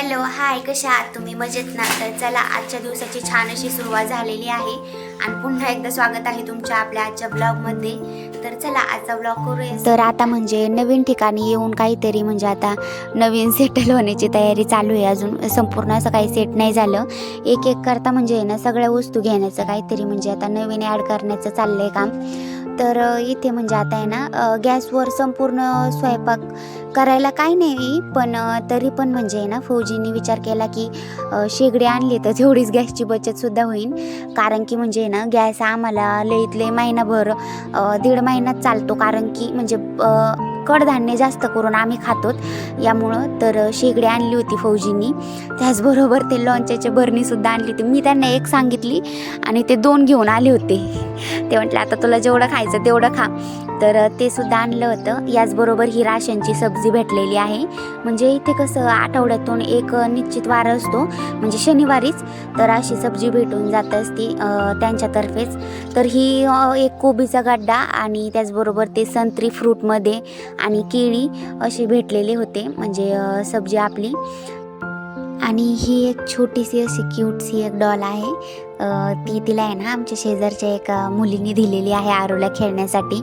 Hello hi कशा आहात तुम्ही? मजेत ना? तर चला आजच्या दिवसाची छान अशी सुरुवात झालेली आहे. आणि पुन्हा एकदा स्वागत आहे तुमच्या आपल्या आजच्या ब्लॉगमध्ये. तर चला आजचा ब्लॉग करूया. तर आता म्हणजे नवीन ठिकाणी येऊन काहीतरी म्हणजे आता नवीन सेटल होण्याची तयारी चालू आहे. अजून संपूर्ण असं काही सेट नाही झालं. एक एक करता म्हणजे आहे ना सगळ्या वस्तू घेण्याचं काहीतरी म्हणजे आता नवीन ॲड करण्याचं चाललं आहे काम. तर इथे म्हणजे आता आहे ना गॅसवर संपूर्ण स्वयंपाक करायला काय नाही पण तरी पण म्हणजे आहे ना फौजींनी विचार केला की शेगडी आणली तर तेवढीच गॅसची बचतसुद्धा होईल. कारण की म्हणजे ना गॅस आम्हाला लईत लई महिनाभर दीड महिनाच चालतो. कारण की म्हणजे कडधान्य जास्त करून आम्ही खातो यामुळं तर शेगडी आणली होती फौजींनी. त्याचबरोबर ते लोणच्याची बरणीसुद्धा आणली होती. मी त्यांना एक सांगितली आणि ते दोन घेऊन आले होते. ते म्हटलं आता तुला जेवढं खायचं तेवढं खा. तर ते सुद्धा आणलं होतं. याचबरोबर ही राशनची सब्जी भेटलेली आहे. म्हणजे इथे कसं आठवड्यातून एक निश्चित वार असतो. म्हणजे शनिवारीच तर अशी सब्जी भेटून जात असती त्यांच्यातर्फेच. तर ही एक कोबीचा गड्डा आणि त्याचबरोबर ते संत्री फ्रूटमध्ये आणि केळी असे भेटलेले होते म्हणजे सब्जी आपली. आणि ही एक छोटीशी अशी क्यूटशी एक डॉल आहे. ती तिला आहे ना आमच्या शेजारच्या एका मुलीने दिलेली आहे आरूला खेळण्यासाठी.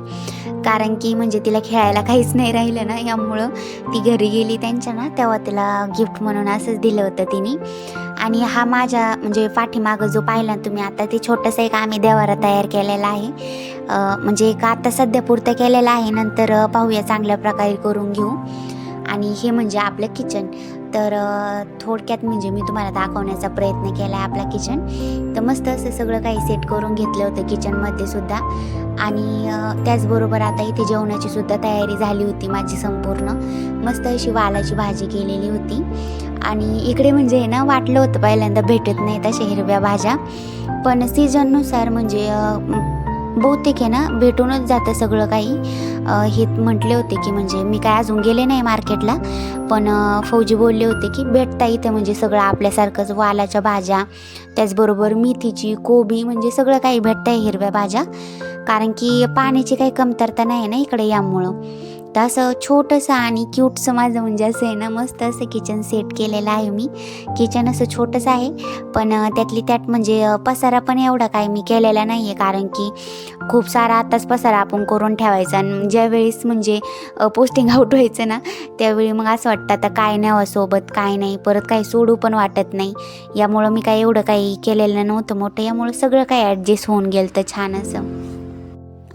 कारण की म्हणजे तिला खेळायला काहीच नाही राहिलं ना यामुळं ती घरी गेली त्यांच्या ना तेव्हा तिला गिफ्ट म्हणून असंच दिलं होतं तिने. आणि हा माझ्या म्हणजे पाठीमागं जो पाहिला ना तुम्ही आता ते छोटंसं एक आम्ही देवारा तयार केलेला आहे. म्हणजे एक आता सध्या पुरतं केलेलं आहे. नंतर पाहूया चांगल्या प्रकारे करून घेऊ. आणि हे म्हणजे आपलं किचन तर थोडक्यात म्हणजे मी तुम्हाला दाखवण्याचा प्रयत्न केला आहे आपला किचन तर मस्त असं सगळं काही सेट करून घेतलं होतं किचनमध्ये सुद्धा. आणि त्याचबरोबर आता इथे जेवणाची सुद्धा तयारी झाली होती माझी संपूर्ण. मस्त अशी वालाची भाजी केलेली होती. आणि इकडे म्हणजे ना वाटलं होतं पहिल्यांदा भेटत नाही तशा हिरव्या भाज्या. पण सीझननुसार म्हणजे बहुतेक आहे ना भेटूनच जातं सगळं काही. हे म्हटले होते की म्हणजे मी काय अजून गेले नाही मार्केटला पण फौजी बोलले होते की भेटता इथे म्हणजे सगळं आपल्यासारखंच वालाच्या भाज्या त्याचबरोबर मेथीची कोबी म्हणजे सगळं काही भेटतं आहे हिरव्या भाज्या. कारण की पाण्याची काही कमतरता नाही आहे ना इकडे यामुळं. तर असं छोटंसं आणि क्यूटसं माझं म्हणजे असं आहे ना मस्त असं किचन सेट केलेलं आहे मी. किचन असं छोटंसं आहे पण त्यातली त्यात म्हणजे पसारा पण एवढा काही मी केलेला नाही आहे कारण की खूप सारा आताच पसारा आपण करून ठेवायचा आणि ज्यावेळेस म्हणजे पोस्टिंग आउट व्हायचं ना त्यावेळी मग असं वाटतं आता काय न्यावं सोबत काय नाही परत काही सोडू पण वाटत नाही. यामुळं मी काय एवढं काही केलेलं नव्हतं मोठं यामुळं सगळं काही ॲडजस्ट होऊन गेलं तर छान असं.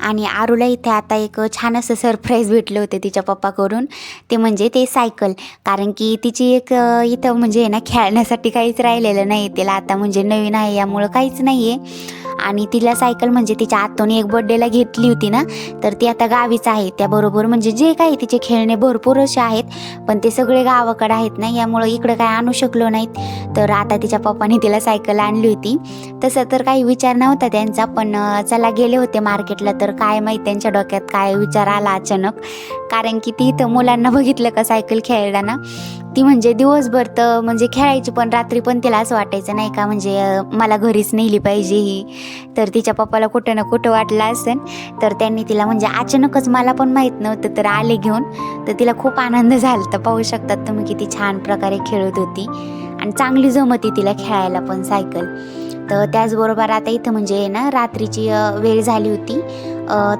आणि आरूला इथे आता एक छान असं सरप्राईज भेटलं होतं तिच्या पप्पाकडून. ते म्हणजे ते सायकल कारण की तिची एक इथं म्हणजे आहे ना खेळण्यासाठी काहीच राहिलेलं नाही. तिला आता म्हणजे नवीन आहे यामुळं काहीच नाही आहे आणि तिला सायकल म्हणजे तिच्या आतून एक बड्डेला घेतली होती ना तर ती आता गावीच आहे. त्याबरोबर म्हणजे जे काही तिचे खेळणे भरपूर असे आहेत पण ते सगळे गावाकडे आहेत ना यामुळं इकडं काय आणू शकलो नाहीत. तर आता तिच्या पप्पाने तिला सायकल आणली होती. तसं तर काही विचार नव्हता त्यांचा पण चला गेले होते मार्केटला तर काय माहीत त्यांच्या डोक्यात काय विचार आला अचानक. कारण की ती इथं मुलांना बघितलं का सायकल खेळताना? ती म्हणजे दिवसभर तर म्हणजे खेळायची पण रात्री पण तिला असं वाटायचं नाही का म्हणजे मला घरीच नेली पाहिजे ही. तर तिच्या पप्पाला कुठं ना कुठं वाटलं असेल. तर त्यांनी तिला म्हणजे अचानकच मला पण माहीत नव्हतं तर आले घेऊन. तर तिला खूप आनंद झाला. तर पाहू शकतात तुम्ही किती छान प्रकारे खेळत होती. आणि चांगली जमती तिला खेळायला पण सायकल. तर त्याचबरोबर आता इथं म्हणजे आहे ना रात्रीची वेळ झाली होती.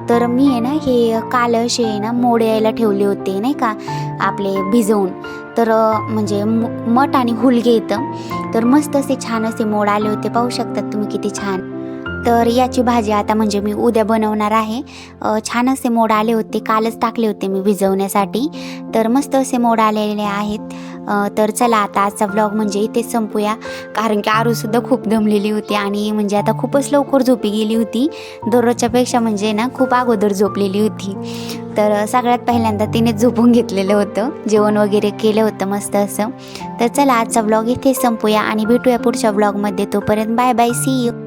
तर मी आहे ना हे काल असे आहे ना मोड यायला ठेवले होते नाही का आपले भिजवून. तर म्हणजे म- मठ आणि हुलगे येतं तर मस्त असे छान असे मोड आले होते पाहू शकतात तुम्ही किती छान. तर याची भाजी आता म्हणजे मी उद्या बनवणार आहे. छान असे मोड आले होते कालच टाकले होते मी भिजवण्यासाठी. तर मस्त असे मोड आलेले आहेत. तर चला आता आजचा व्लॉग म्हणजे इथेच संपूया. कारण की आरूसुद्धा खूप दमलेली होती आणि म्हणजे आता खूपच लवकर झोपी गेली होती. दररोजच्यापेक्षा म्हणजे ना खूप अगोदर झोपलेली होती. तर सगळ्यात पहिल्यांदा तिने झोपून घेतलेलं होतं. जेवण वगैरे केलं होतं मस्त असं. तर चला आजचा व्लॉग इथेच संपूया आणि भेटूया पुढच्या व्लॉगमध्ये तोपर्यंत बाय बाय सी यू